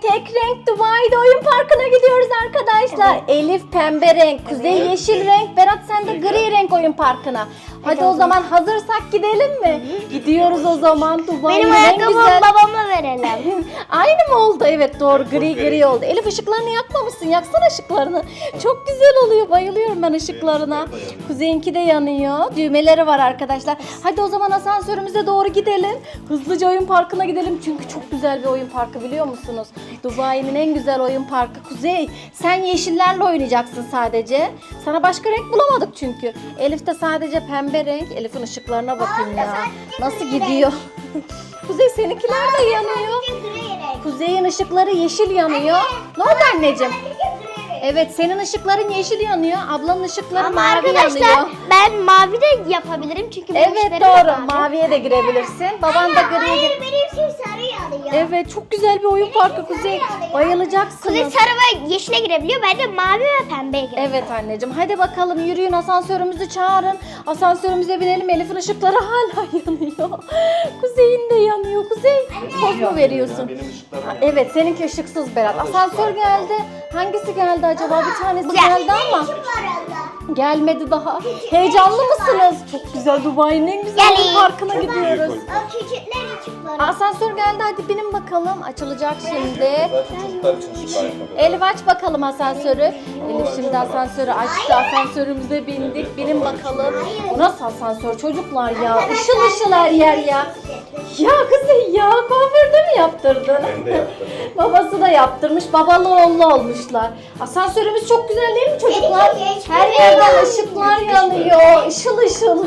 tek renk Dubai'de oyun parkına gidiyoruz arkadaşlar. Elif pembe renk, Kuzey yeşil renk, Berat sen de gri renk oyun parkına. Hadi o zaman hazırsak gidelim mi? Gidiyoruz o zaman Dubai'nin Benim en ayakkabımı güzel... babama verelim. Aynı mı oldu? Evet doğru gri gri. gri oldu. Elif ışıklarını yakmamışsın. Yaksana ışıklarını. Çok güzel oluyor. Bayılıyorum ben ışıklarına. Kuzeyinki de yanıyor. Düğmeleri var arkadaşlar. Hadi o zaman asansörümüze doğru gidelim. Hızlıca oyun parkına gidelim. Çünkü çok güzel bir oyun parkı biliyor musunuz? Dubai'nin en güzel oyun parkı. Kuzey sen yeşillerle oynayacaksın sadece. Sana başka renk bulamadık çünkü. Elif de sadece pembe renk. Elif'in ışıklarına bakayım ya. Nasıl gidiyor? Kuzey seninkiler de yanıyor. Kuzey'in ışıkları yeşil yanıyor. Ne oldu anneciğim? Evet senin ışıkların yeşil yanıyor. Ablanın ışıkları Ama mavi arkadaşlar yanıyor. ben mavi de yapabilirim çünkü Evet işlerim doğru. mavi. Maviye de girebilirsin. Baban da griye gir. benim için Evet çok güzel bir oyun parkı Kuzey. Kuzey Bayılacaksınız. sarı ve yeşile girebiliyor. Ben de mavi ve pembeye girebiliyorum. Evet anneciğim hadi bakalım yürüyün asansörümüzü çağırın. Asansörümüze binelim Elif'in ışıkları hala yanıyor. Kuzey'in de yanıyor. Kuzey poz mu veriyorsun? Benim ışıklarım Evet seninki ışıksız Berat. Asansör geldi. Hangisi geldi acaba? Bir tanesi gel. geldi ama gelmedi daha. Heyecanlı mısınız? Çok güzel Dubai'nin en güzel Gelin. parkına gidiyoruz. O küçükler ışıkları. Asansör geldi hadi binin bakalım. Açılacak şimdi. Zaten çocuklar için şık ayakkabı. Elif aç bakalım asansörü. Elif şimdi asansörü açtı. Asansörümüze bindik. Binin bakalım. Bu nasıl asansör çocuklar ya? Işıl ışıl her yer ya. Ya kızım ya kuaförde mi yaptırdın? Ben de yaptım. Babası da yaptırmış. Babalı oğullu olmuşlar. Asansörümüz çok güzel değil mi çocuklar? Her yerden ışıklar yanıyor. Işıl ışıl.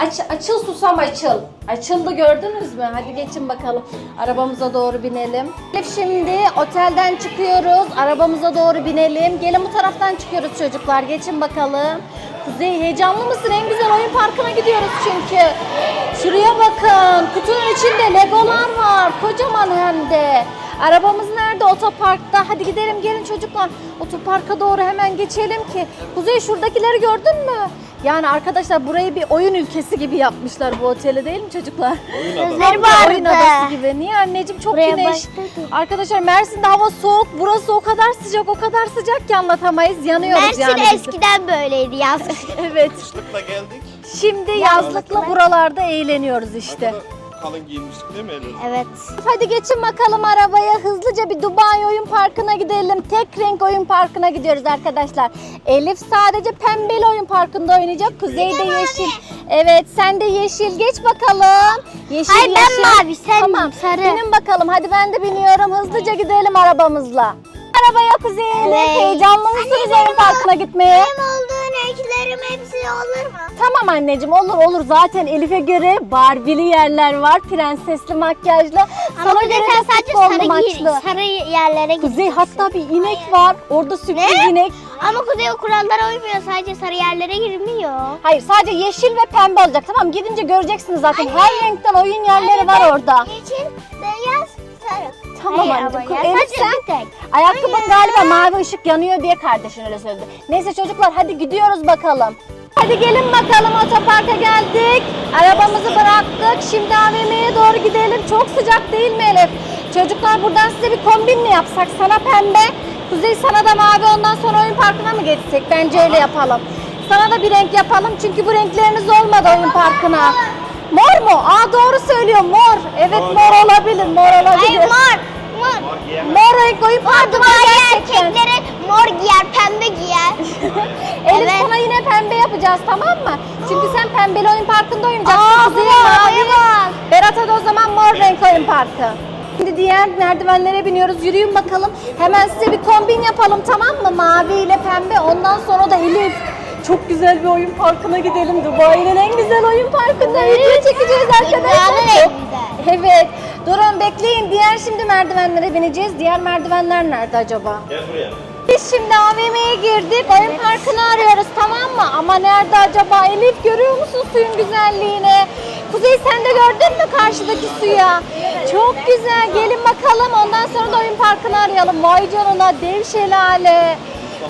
Aç, açıl susam açıl. Açıldı gördünüz mü? Hadi geçin bakalım. Arabamıza doğru binelim. Şimdi otelden çıkıyoruz. Arabamıza doğru binelim. Gelin bu taraftan çıkıyoruz çocuklar. Geçin bakalım. Kuzey heyecanlı mısın? En güzel oyun parkına gidiyoruz çünkü. Şuraya bakın. Kutunun içinde legolar var. Kocaman hem de. Arabamız nerede? Otoparkta. Hadi gidelim gelin çocuklar. Otoparka doğru hemen geçelim ki. Kuzey şuradakileri gördün mü? Yani arkadaşlar burayı bir oyun ülkesi gibi yapmışlar bu oteli değil mi çocuklar? Oyun adamı. Gözleri Oyun vardı. adası gibi. Niye anneciğim çok Buraya güneş. başladı. Arkadaşlar Mersin'de hava soğuk. Burası o kadar sıcak o kadar sıcak ki anlatamayız. Yanıyoruz Mersin yani. biz. eskiden böyleydi yaz. Evet. Kışlıkla geldik. Şimdi yazlıkla buralarda eğleniyoruz işte. Kadar kalın giyinmiştik değil mi Elif? evet. Hadi geçin bakalım arabaya. Hızlıca bir Dubai oyun parkına gidelim. Tek renk oyun parkına gidiyoruz arkadaşlar. Elif sadece pembeli oyun parkında oynayacak. Kuzey de yeşil. Evet sen de yeşil. Geç bakalım. Yeşil Hayır, ben yeşil. mavi, sen tamam. sarı. Binin bakalım. Hadi ben de biniyorum. Hızlıca gidelim arabamızla. Arabaya Kuzey Elif. Evet. Heyecanlı mısınız oyun parkına gitmeye? olduğu renklerim hepsi olur mu? Tamam anneciğim olur olur. Zaten Elif'e göre Barbie'li yerler var. Prensesli makyajlı. Ama Sana göre sen de sadece sarı, maçlı. sarı yerlere. Kuzey hatta bir inek var. Orada sürpriz Ne? inek. Ama Kuzey o kurallara uymuyor. Sadece sarı yerlere girmiyor. Hayır sadece yeşil ve pembe olacak. Tamam gidince göreceksiniz zaten. Her renkten oyun yerleri var orada. Yeşil, beyaz, sarı. Tamam Hayır anneciğim. ama ya, Elif sadece sen bir tek. ayakkabın galiba mavi ışık yanıyor diye kardeşin öyle söyledi. Neyse çocuklar hadi gidiyoruz bakalım. Hadi gelin bakalım otoparka geldik. Arabamızı bıraktık. Şimdi AVM'ye doğru gidelim. Çok sıcak değil mi Elif? Çocuklar buradan size bir kombin mi yapsak? Sana pembe, Kuzey sana da mavi ondan sonra oyun parkına mı geçsek? Bence öyle yapalım. Sana da bir renk yapalım çünkü bu renkleriniz olmadı oyun parkına. Mor mu? Aa doğru söylüyor mor. Evet Mor. mor olabilir, mor olabilir. Hayır mor. Mor. Mor. Mor renk Dubai gerçekten. erkekleri mor giyer, pembe giyer. Elif Evet. sana yine pembe yapacağız tamam mı? Çünkü sen pembeli oyun parkında oynayacaksın. Aa, Kuzey'e mavi. Berat'a da o zaman mor renk oyun parkı. Şimdi diğer merdivenlere biniyoruz. Yürüyün bakalım. Hemen size bir kombin yapalım tamam mı? Mavi ile pembe. Ondan sonra da Elif. Çok güzel bir oyun parkına gidelim. Dubai'nin en güzel oyun parkında video çekeceğiz arkadaşlar. Çok-. Evet. Durun bekleyin. Diğer şimdi merdivenlere bineceğiz. Diğer merdivenler nerede acaba? Gel buraya. Biz şimdi AVM'ye girdik. Oyun parkını arıyoruz tamam mı? Ama nerede acaba? Elif görüyor musun suyun güzelliğini? Kuzey sen de gördün mü karşıdaki suya? Çok güzel. Gelin bakalım. Ondan sonra da oyun parkını arayalım. Vay canına dev şelale.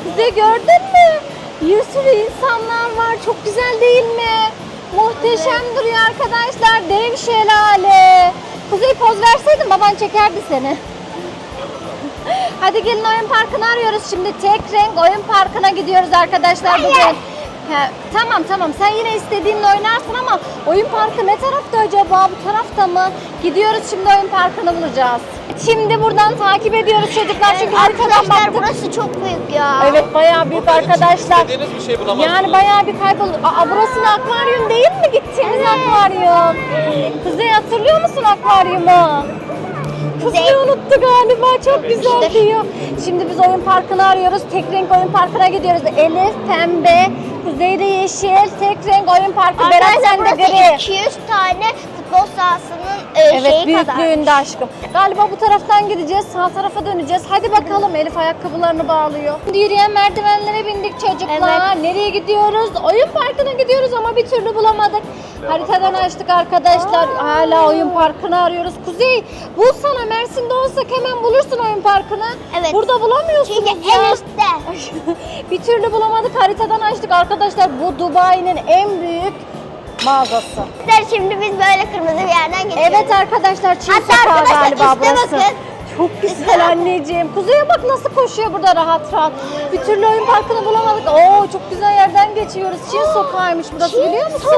Kuzey gördün mü? Bir sürü insanlar var. Çok güzel değil mi? Muhteşem duruyor arkadaşlar. Dev şelale. Kuzey poz verseydin baban çekerdi seni. Hadi gelin oyun parkını arıyoruz. Şimdi tek renk oyun parkına gidiyoruz arkadaşlar bugün. He, tamam tamam sen yine istediğinle oynarsın ama oyun parkı ne tarafta acaba? Bu tarafta mı? Gidiyoruz şimdi oyun parkını bulacağız. Şimdi buradan takip ediyoruz çocuklar çünkü haritadan Arkadaşlar baktık. burası çok büyük ya. Evet bayağı büyük arkadaşlar. İstediğiniz bir şey bulamazsınız. Yani bayağı bir kaybol. Aa burası da akvaryum değil mi? Gittiğimiz akvaryum. Kuzey hatırlıyor musun akvaryumu? Kuzey unuttu galiba. Çok güzel işte. diyor. Şimdi biz oyun parkını arıyoruz. Tek renk oyun parkına gidiyoruz. Elif pembe, Kuzey de yeşil. Tek renk oyun parkı. Berat Arkadaşlar sen de burası gri. 200 tane futbol sahasının e, Evet şeyi kadar. büyüklüğünde aşkım. Galiba bu taraftan gideceğiz. Sağ tarafa döneceğiz. Hadi bakalım Elif ayakkabılarını bağlıyor. Şimdi yürüyen merdivenlere bindik çocuklar. Nereye gidiyoruz? Oyun parkına gidiyoruz ama bir türlü bulamadık. Haritadan açtık arkadaşlar. Hala oyun parkını arıyoruz. Kuzey bulsana Mersin'de olsak hemen bulursun oyun parkını. Evet. Burada bulamıyorsunuz Çünkü ya. en üstte. Bir türlü bulamadık. Haritadan açtık arkadaşlar. Bu Dubai'nin en büyük mağazası. Arkadaşlar şimdi biz böyle kırmızı bir yerden geçiyoruz. Evet arkadaşlar Çin Hatta sokağı arkadaşlar galiba üste burası. bakın. Çok güzel anneciğim. Kuzey'e bak nasıl koşuyor burada rahat rahat. Bir türlü oyun parkını bulamadık. Oo çok güzel yerden geçiyoruz. Çin sokağıymış burası Çin biliyor musun?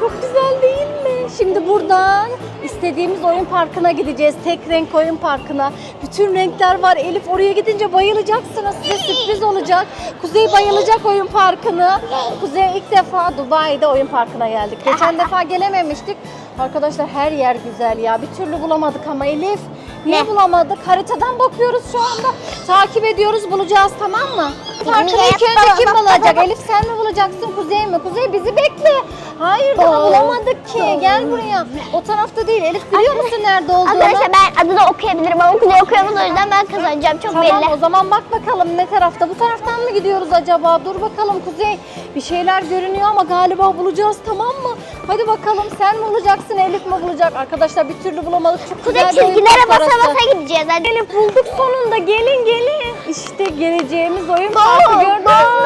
Çok güzel değil mi? Şimdi buradan istediğimiz oyun parkına gideceğiz. Tek renk oyun parkına. Bütün renkler var. Elif oraya gidince bayılacaksınız. Size sürpriz olacak. Kuzey bayılacak oyun parkını. Kuzey ilk defa Dubai'de oyun parkına geldik. Geçen defa gelememiştik. Arkadaşlar her yer güzel ya. Bir türlü bulamadık ama Elif. Niye Ne? bulamadık? Haritadan bakıyoruz şu anda. Takip ediyoruz bulacağız tamam mı? Parkını ilk önce kim bulacak? Elif sen mi bulacaksın Kuzey mi? Kuzey bizi bekle. Hayır daha Oo. bulamadık ki. Gel buraya. O tarafta değil. Elif biliyor musun nerede olduğunu? Arkadaşlar ben adını okuyabilirim ama Kuzey okuyamaz o yüzden ben kazanacağım çok Tamam belli. o zaman bak bakalım ne tarafta. Bu taraftan mı gidiyoruz acaba? Dur bakalım Kuzey. Bir şeyler görünüyor ama galiba bulacağız tamam mı? Hadi bakalım sen mi bulacaksın Elif mi bulacak? Arkadaşlar bir türlü bulamadık. Çok Kuzey çizgilere basa orası. basa gideceğiz. Hadi. Elif bulduk sonunda. Gelin gelin. İşte geleceğimiz oyun parkı gördünüz mü?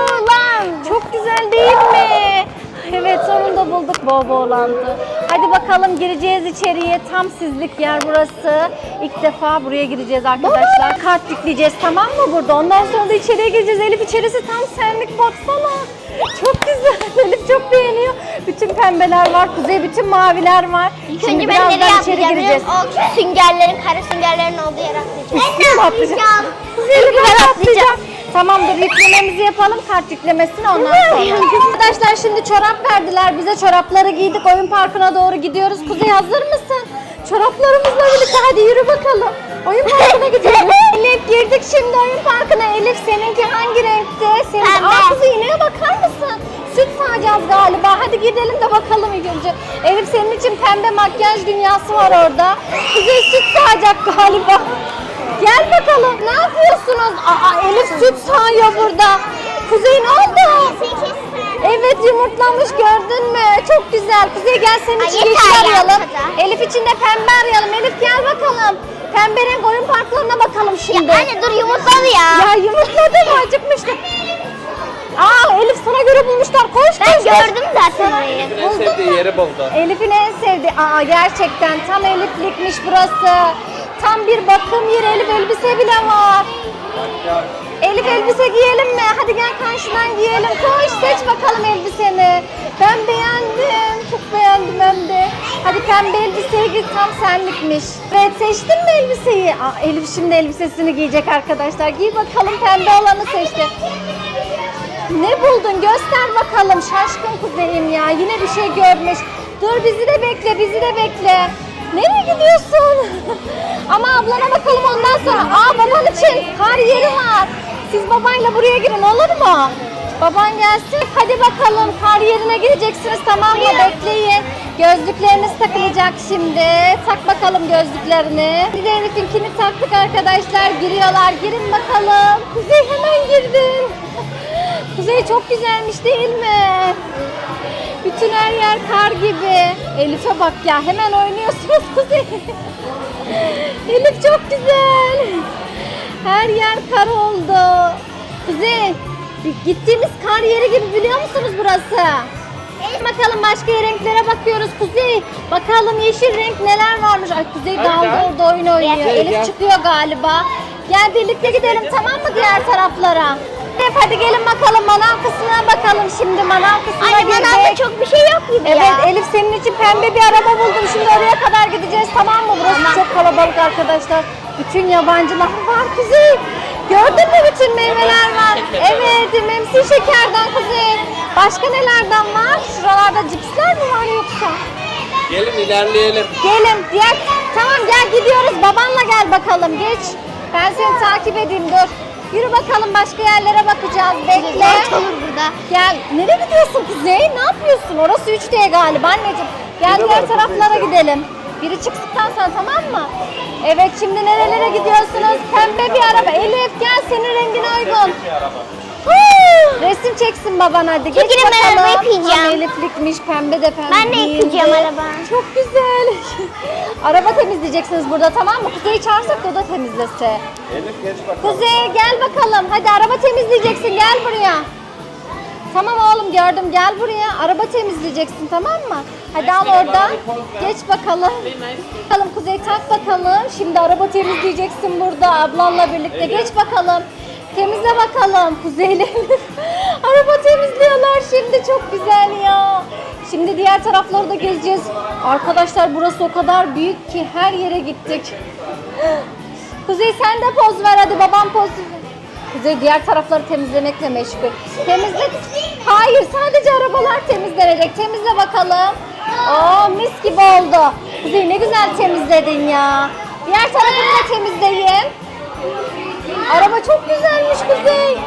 Güzel değil mi? Evet sonunda bulduk bol bolantı. Hadi bakalım gireceğiz içeriye. Tam sizlik yer burası. İlk defa buraya gireceğiz arkadaşlar. Kart yükleyeceğiz tamam mı burada? Ondan sonra da içeriye gireceğiz. Elif içerisi tam senlik baksana. Çok güzel. Elif çok beğeniyor. Bütün pembeler var. Kuzey bütün maviler var. İlk Şimdi önce ben nereye içeri gireceğiz. O süngerlerin, kara süngerlerin olduğu yere atlayacağım. Mi atlayacağım? Kuzeyli ben atlayacağım. Tamamdır yüklememizi yapalım kart yüklemesini ondan sonra. Arkadaşlar şimdi çorap verdiler bize çorapları giydik oyun parkına doğru gidiyoruz. Kuzey hazır mısın? Çoraplarımızla birlikte hadi yürü bakalım. Oyun parkına gidiyoruz. Elif girdik şimdi oyun parkına. Elif seninki hangi renkte? Senin Pembe. Aa Kuzey ineğe bakar mısın? Süt sağacağız galiba. Hadi gidelim de bakalım ilk önce. Elif senin için pembe makyaj dünyası var orada. Kuzey süt sağacak galiba. Gel bakalım. Ne yapıyorsunuz? Aa Elif süt sağıyor burada. Kuzey ne oldu? Evet yumurtlamış gördün mü? Çok güzel. Kuzey gel senin Ay, için yeter yeşil ya, arayalım. Elif için de pembe arayalım. Elif gel bakalım. Pembe renk oyun parklarına bakalım şimdi. Anne dur yumurtladı ya. Ya yumurtladı mı? Acıkmıştı. Aa Elif sana göre bulmuşlar. Koş Ben koş. gördüm zaten orayı. En sevdiği yeri buldu. Elif'in en sevdiği. Aa gerçekten tam Elif'likmiş burası. Tam bir bakım yeri. Elif elbise bile var. Elif elbise giyelim mi? Hadi gel karşıdan giyelim. Koş seç bakalım elbiseni. Ben beğendim. Çok beğendim hem de. Hadi pembe elbiseye git tam senlikmiş. Evet seçtin mi elbiseyi? Aa, Elif şimdi elbisesini giyecek arkadaşlar. Giy bakalım pembe olanı seçti. Ne buldun? Göster bakalım. Şaşkın kuzeyim ya. Yine bir şey görmüş. Dur bizi de bekle, bizi de bekle. Nereye gidiyorsun? Ama ablana bakalım ondan sonra. Aa baban için kar yeri var. Siz babayla buraya girin olur mu? Baban gelsin. Hadi bakalım kar yerine gireceksiniz tamam mı? Bekleyin. Gözlükleriniz takılacak şimdi. Tak bakalım gözlüklerini. Elif'inkini taktık arkadaşlar. Giriyorlar. Girin bakalım. Kuzey hemen girdin. Kuzey çok güzelmiş değil mi? Bütün her yer kar gibi. Elif'e bak ya hemen oynuyorsunuz Kuzey. Elif çok güzel. Her yer kar oldu. Kuzey gittiğimiz kar yeri gibi biliyor musunuz burası? Bakalım başka renklere bakıyoruz Kuzey. Bakalım yeşil renk neler varmış. Ay Kuzey daldı orada oyun oynuyor. Gel, Elif çıkıyor galiba. Gel birlikte gidelim tamam mı diğer taraflara? Elif hadi gelin bakalım manav kısmına bakalım şimdi manav kısmına Anne manavda girdik. çok bir şey yok gibi Evet ya. Elif senin için pembe bir araba buldum. Şimdi oraya kadar gideceğiz tamam mı? Burası çok kalabalık arkadaşlar. Bütün yabancılar var Kuzey. Gördün mü bütün meyveler var. Evet memsi şekerden Kuzey. Başka nelerden var? Şuralarda cipsler mi var yoksa? Gelin ilerleyelim. Gelin diğer tamam gel gidiyoruz babanla gel bakalım geç. Ben seni takip edeyim dur. Yürü bakalım başka yerlere bakacağız bekle. Zor olur burada. Gel nereye gidiyorsun Kuzey? Ne yapıyorsun? Orası 3D galiba anneciğim. Gel diğer taraflara gidelim. Biri çıksın sonra tamam mı? Evet şimdi nerelere gidiyorsunuz? Pembe bir araba. Elif gel senin rengine uygun. Huu! Resim çeksin baban hadi. Geç Çekilin, ben bakalım. Tam Eliflikmiş pembe de pembe Ben de yıkayacağım değildi. araba. Çok güzel. araba temizleyeceksiniz burada tamam mı? Kuzey'i çağırsak da o da temizlese. Elif geç bakalım. Kuzey gel bakalım. Hadi araba temizleyeceksin. Gel buraya. Tamam oğlum gördüm. Gel buraya. Araba temizleyeceksin tamam mı? Hadi al oradan. Geç bakalım. Bakalım Kuzey tak bakalım. Şimdi araba temizleyeceksin burada ablanla birlikte. Geç bakalım. Temizle bakalım Kuzey'le Elif. Araba temizliyorlar şimdi çok güzel ya. Şimdi diğer tarafları da gezeceğiz. Arkadaşlar burası o kadar büyük ki her yere gittik. Kuzey sen de poz ver hadi babam poz. Kuzey diğer tarafları temizlemekle meşgul. Temizle. Hayır sadece arabalar temizlenecek. Temizle bakalım. Oo mis gibi oldu. Kuzey ne güzel temizledin ya. Diğer tarafını da temizleyin. Araba çok güzelmiş Kuzey.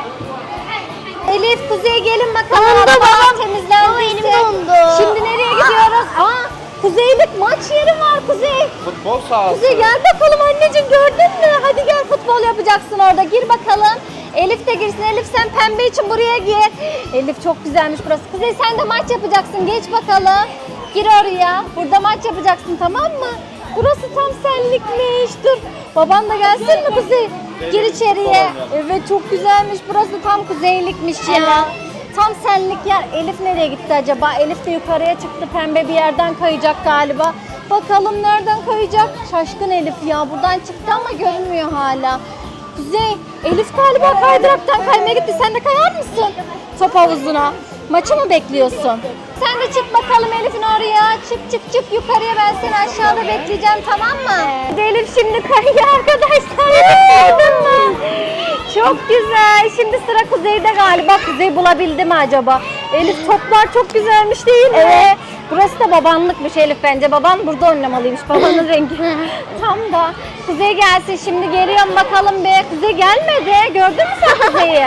Elif Kuzey gelin bakalım. Araba babam. temizlendiyse. Baba, elim dondu. Şimdi nereye gidiyoruz? Aa Kuzeylik maç yeri var Kuzey. Futbol sahası. Kuzey gel bakalım anneciğim gördün mü? Hadi gel futbol yapacaksın orada. Gir bakalım. Elif de girsin. Elif sen pembe için buraya gir. Elif çok güzelmiş burası. Kuzey sen de maç yapacaksın. Geç bakalım. Gir oraya. Burada maç yapacaksın tamam mı? Burası tam senlikmiş. Dur. Baban da gelsin mi Kuzey? Gir içeriye. Evet çok güzelmiş. Burası tam kuzeylikmiş ya. Tam senlik yer. Elif nereye gitti acaba? Elif de yukarıya çıktı. Pembe bir yerden kayacak galiba. Bakalım nereden kayacak? Şaşkın Elif ya. Buradan çıktı ama görünmüyor hala. Kuzey, Elif galiba kaydıraktan kaymaya gitti. Sen de kayar mısın? Top havuzuna. Maçı mı bekliyorsun? Sen de çık bakalım Elif'in oraya. Çık çık çık yukarıya ben seni aşağıda bekleyeceğim tamam mı? Hadi Elif şimdi kayıyor arkadaşlar. Gördün mü? Çok güzel. Şimdi sıra Kuzey'de galiba. Kuzey bulabildi mi acaba? Elif toplar çok güzelmiş değil mi? Evet. Burası da babanlıkmış Elif bence. Baban burada oynamalıymış. Babanın rengi. Tam da. Kuzey gelsin şimdi geliyorum bakalım be. Kuzey gelmedi. Gördün mü sen Kuzey'i?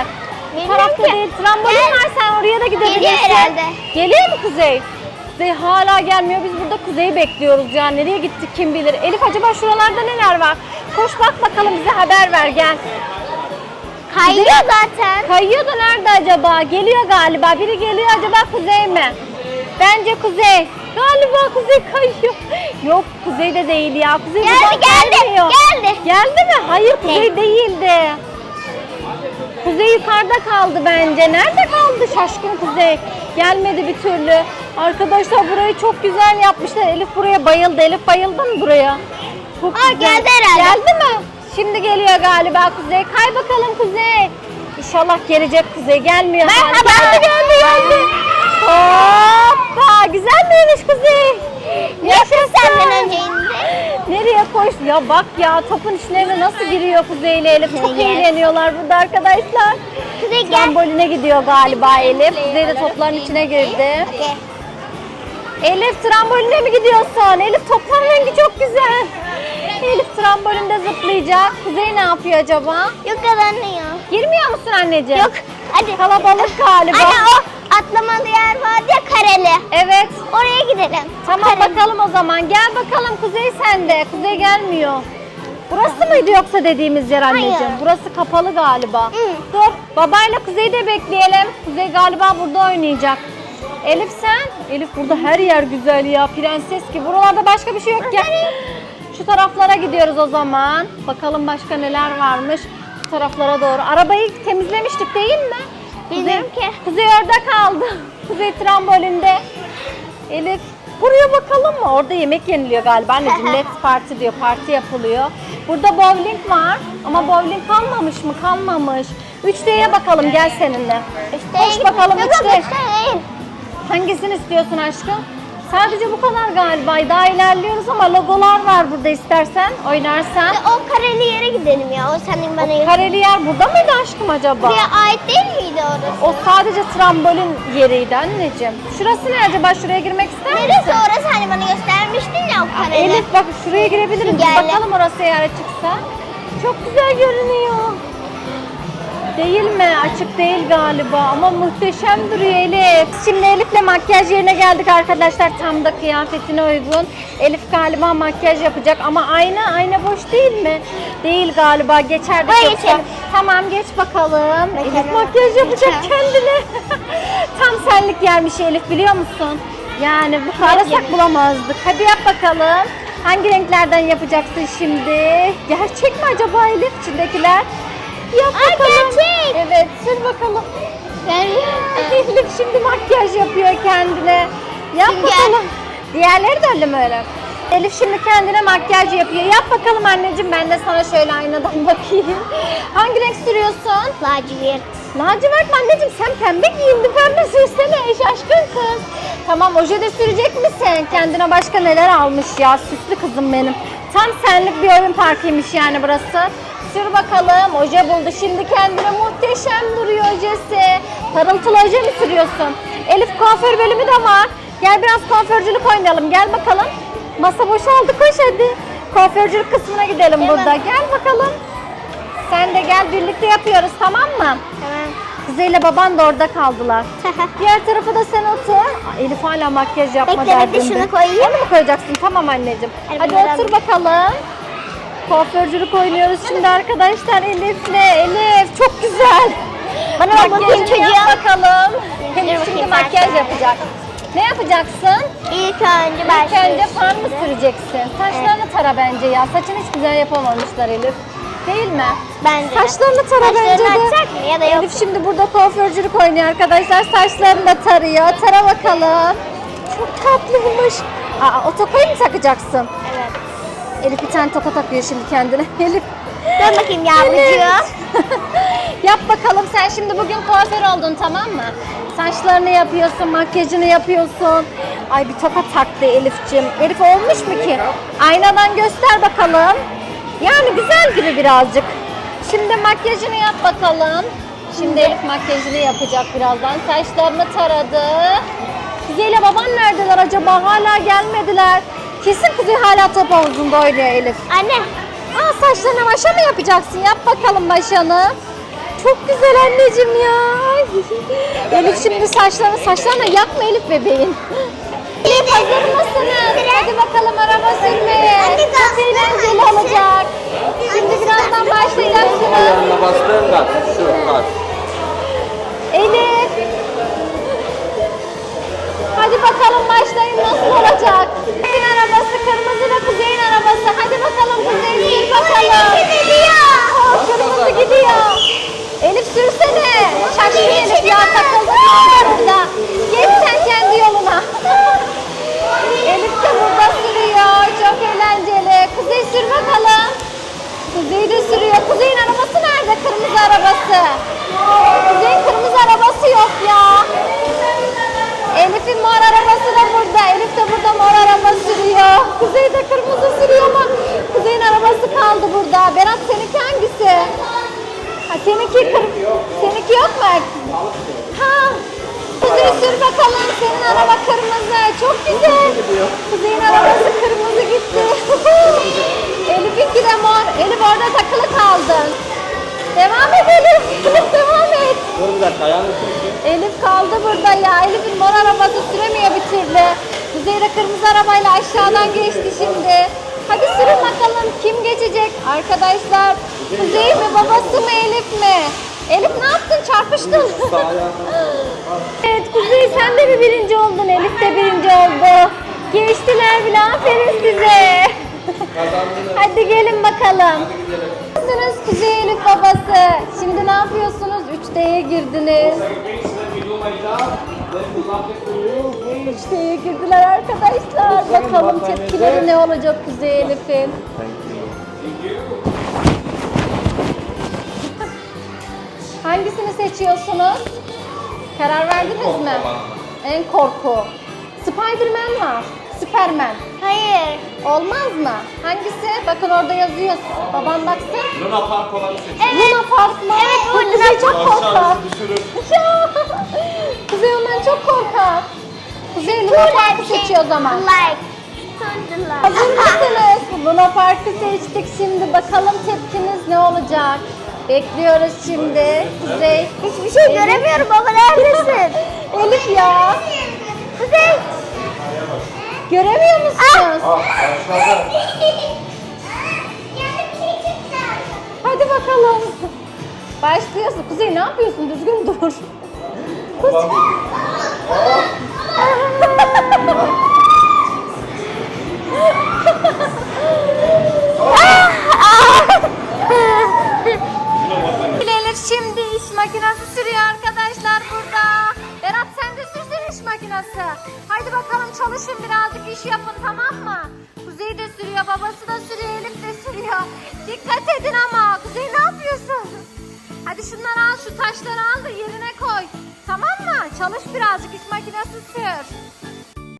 Tarafta değil. Trambolin Gel. var sen oraya da gidebilirsin. Geliyor herhalde. Geliyor mu Kuzey? Kuzey hala gelmiyor. Biz burada Kuzey'i bekliyoruz ya. Nereye gittik kim bilir. Elif acaba şuralarda neler var? Koş bak bakalım bize haber ver gel. Kayıyor zaten. Kayıyor da nerede acaba? Geliyor galiba. Biri geliyor acaba Kuzey mi? Bence Kuzey. Galiba Kuzey kayıyor. Yok Kuzey de değil ya. Kuzey Geldi, buradan geldi, kaymıyor. geldi. Geldi mi? Hayır Kuzey değildi. Kuzey yukarıda kaldı bence. Nerede kaldı şaşkın Kuzey? Gelmedi bir türlü. Arkadaşlar burayı çok güzel yapmışlar. Elif buraya bayıldı. Elif bayıldı mı buraya? Çok Aa, güzel. geldi herhalde. Geldi mi? Şimdi geliyor galiba Kuzey. Kay bakalım Kuzey. İnşallah gelecek Kuzey. Gelmiyor. Merhaba. Geldi geldi geldi. Hoppa. Güzel miymiş Kuzey? Yaşasın. İndi. Nereye koş? Ya bak ya topun içlerine nasıl giriyor Kuzey ile Elif. Çok Yes. eğleniyorlar burada arkadaşlar. Kuzey gel. Tramboline gidiyor galiba Elif. Kuzey de topların içine girdi. Elif tramboline mi gidiyorsun? Elif topların rengi çok güzel. Elif trambolinde zıplayacak. Kuzey ne yapıyor acaba? Yok kazanıyor. Girmiyor musun anneciğim? Yok. Hadi. Kalabalık galiba. Anne o atlamalı yer vardı ya kareli. Evet. Oraya gidelim. Tamam Kareli. bakalım o zaman. Gel bakalım Kuzey sende. Kuzey gelmiyor. Burası mıydı yoksa dediğimiz yer anneciğim? Hayır. Burası kapalı galiba. Hı. Dur. Babayla Kuzey'i de bekleyelim. Kuzey galiba burada oynayacak. Elif sen? Elif burada her yer güzel ya. Prenses gibi. Buralarda başka bir şey yok ya. Şu taraflara gidiyoruz o zaman. Bakalım başka neler varmış. Bu taraflara doğru. Arabayı temizlemiştik değil mi? Bilmiyorum Kuzey, ki. Kuzey orada kaldı. Kuzey trambolinde. Elif buraya bakalım mı? Orada yemek yeniliyor galiba anneciğim. Let's party diyor. Parti yapılıyor. Burada bowling var ama bowling kalmamış mı? Kalmamış. 3D'ye bakalım gel seninle. Koş bakalım Yok, 3D. yok, işte, Hangisini istiyorsun aşkım? Sadece bu kadar galiba. Daha ilerliyoruz ama logolar var burada istersen oynarsan. O kareli yere gidelim ya. O senin bana göster. Kareli yer burada mıydı aşkım acaba? Buraya ait değil miydi orası? O sadece trambolin yeriydi anneciğim. Şurası ne acaba? Şuraya girmek ister misin? Neresi orası hani bana göstermiştin ya o kareli. Elif bak şuraya girebiliriz. Bakalım orası eğer açıksa. Çok güzel görünüyor. Değil mi? Açık değil galiba ama muhteşem duruyor Elif. Şimdi Elif'le makyaj yerine geldik arkadaşlar. Tam da kıyafetine uygun. Elif galiba makyaj yapacak ama ayna ayna boş değil mi? Değil galiba. Geçer de yoksa- geçelim. Tamam geç bakalım. Elif Bakalım. makyaj yapacak Geçelim. kendine. Tam senlik yermiş Elif biliyor musun? Yani bu arasak bulamazdık. Hadi yap bakalım. Hangi renklerden yapacaksın şimdi? Gerçek mi acaba Elif içindekiler? Yap bakalım. Evet sür bakalım. Ben Elif şimdi makyaj yapıyor kendine. Yap Sünger. bakalım. Diğerleri de öyle mi öyle? Elif şimdi kendine makyaj yapıyor. Yap bakalım anneciğim ben de sana şöyle aynadan bakayım. Hangi renk sürüyorsun? lacivert. Lacivert mi anneciğim sen pembe giyindi pembe sürsene şaşkın kız. Tamam oje de sürecek misin? Kendine başka neler almış ya süslü kızım benim. Tam senlik bir oyun parkıymış yani burası. Sür bakalım oje buldu şimdi kendine muhteşem duruyor ojesi. Parıltılı oje mi sürüyorsun? Elif kuaför bölümü de var. Gel biraz kuaförcülük oynayalım gel bakalım. Masa boşaldı koş hadi. Kuaförcülük kısmına gidelim burada gel bakalım. Sen de gel birlikte yapıyoruz tamam mı? Tamam. Kuzey ile baban da orada kaldılar. Diğer tarafa da sen otur. Aa, Elif hala makyaj yapma Bekle, bekle, derdinde. şunu koyayım. Onu mu koyacaksın? Tamam anneciğim. Hadi Hadi otur bakalım. Kuaförcülük oynuyoruz şimdi arkadaşlar Elif'le. Elif çok güzel. Bana Makyajını çocuğa. bakalım. Elif şimdi makyaj yapacak. Ne yapacaksın? İlk önce ben İlk önce far mı süreceksin? Saçlarını tara bence ya. Saçını hiç güzel yapamamışlar Elif. Değil mi? Bence. Saçlarını tara Saçlarını bence de. açacak mı ya da yok Elif şimdi burada kuaförcülük oynuyor arkadaşlar. Saçlarını da tarıyor. Tara bakalım. Çok tatlıymış. Aa, o tokayı mı takacaksın? Elif bir tane toka takıyor şimdi kendine. Elif. Dön bakayım yavrucuğum. Yap bakalım sen şimdi bugün kuaför oldun tamam mı? Saçlarını yapıyorsun, makyajını yapıyorsun. Ay bir toka taktı Elif'cim. Elif olmuş mu ki? Aynadan göster bakalım. Yani güzel gibi birazcık. Şimdi makyajını yap bakalım. Şimdi Elif makyajını yapacak birazdan. Saçlarını taradı. İle baban neredeler acaba? Hala gelmediler. Kesin Kuzey hala top havuzunda oynuyor Elif. Anne. Aa saçlarına maşa mı yapacaksın? Yap bakalım maşanı. Çok güzel anneciğim ya. Elif şimdi saçlarını, saçlarına yakma Elif bebeğin. Elif hazır mısınız? Hadi bakalım araba sürmeye. Çok eğlenceli olacak. Şimdi birazdan başlayacaksınız. Yanına bastığın gaz. Şu gaz. Elif. Hadi bakalım başlayın nasıl olacak? Kuzey'in arabası, kırmızı da Kuzey'in arabası. Hadi bakalım Kuzey sür bakalım. gidiyor. Oh, kırmızı gidiyor. Elif sürsene. Şaşkın Elif ya takıldı burada. Geç sen kendi yoluna. Elif de burada sürüyor. Çok eğlenceli. Kuzey sür bakalım. Kuzey de sürüyor. Kuzey'in arabası nerede? Kırmızı arabası. Kuzey'in kırmızı arabası yok ya. Elif'in mor arabası da burada. Elif de burada mor araba sürüyor. Kuzey de kırmızı sürüyor ama Kuzey'in arabası kaldı burada. Berat seninki hangisi? Ha, seninki kır... Seninki yok mu? Ha. Kuzey sür bakalım. Senin araba kırmızı. Çok güzel. Kuzey'in arabası kırmızı gitti. Elif'inki de mor. Elif orada takılı kaldın. Devam edelim. Devam et. Dur bir dakika Elif kaldı burada ya. Elif'in mor arabası süremiyor bir türlü. Arabayla aşağıdan geçti şimdi. Hadi sürün bakalım kim geçecek? Arkadaşlar Kuzey mi babası mı Elif mi? Elif ne yaptın çarpıştın. evet Kuzey sen de mi birinci oldun? Elif de birinci oldu. Geçtiler bile aferin size. Hadi gelin bakalım. Nasılsınız Kuzey Elif babası? Şimdi ne yapıyorsunuz? 3D'ye girdiniz. 3D'ye girdiler arkadaşlar. Bakalım tepkileri ne olacak Kuzey Elif'in. Hangisini seçiyorsunuz? Karar verdiniz mi? En korku. Spiderman var. Superman. Hayır. Olmaz mı? Hangisi? Bakın orada yazıyor. Baban baksın. Luna Park olanı seçin. Luna Park mı? Evet, bu Kuzey çok korkar. Aşağınızı düşürür. Kuzey ondan çok korkar. Kuzey Luna Park'ı seçiyor o zaman. Like. Hazır mısınız? Luna Park'ı seçtik şimdi. Bakalım tepkiniz ne olacak? Bekliyoruz şimdi. Kuzey. Hiçbir şey göremiyorum baba neredesin? Elif ya. Kuzey. Göremiyor musunuz? Aşağıda. Hadi bakalım. Başlıyorsun. Kuzey ne yapıyorsun? Düzgün dur. Kuzey. Elif şimdi iş makinesi sürüyor arkadaşlar makinesi. Haydi bakalım çalışın birazcık iş yapın tamam mı? Kuzey de sürüyor, babası da sürüyor, Elif de sürüyor. Dikkat edin ama. Kuzey ne yapıyorsun? Hadi şunları al, şu taşları al da yerine koy. Tamam mı? Çalış birazcık iş makinesi sür.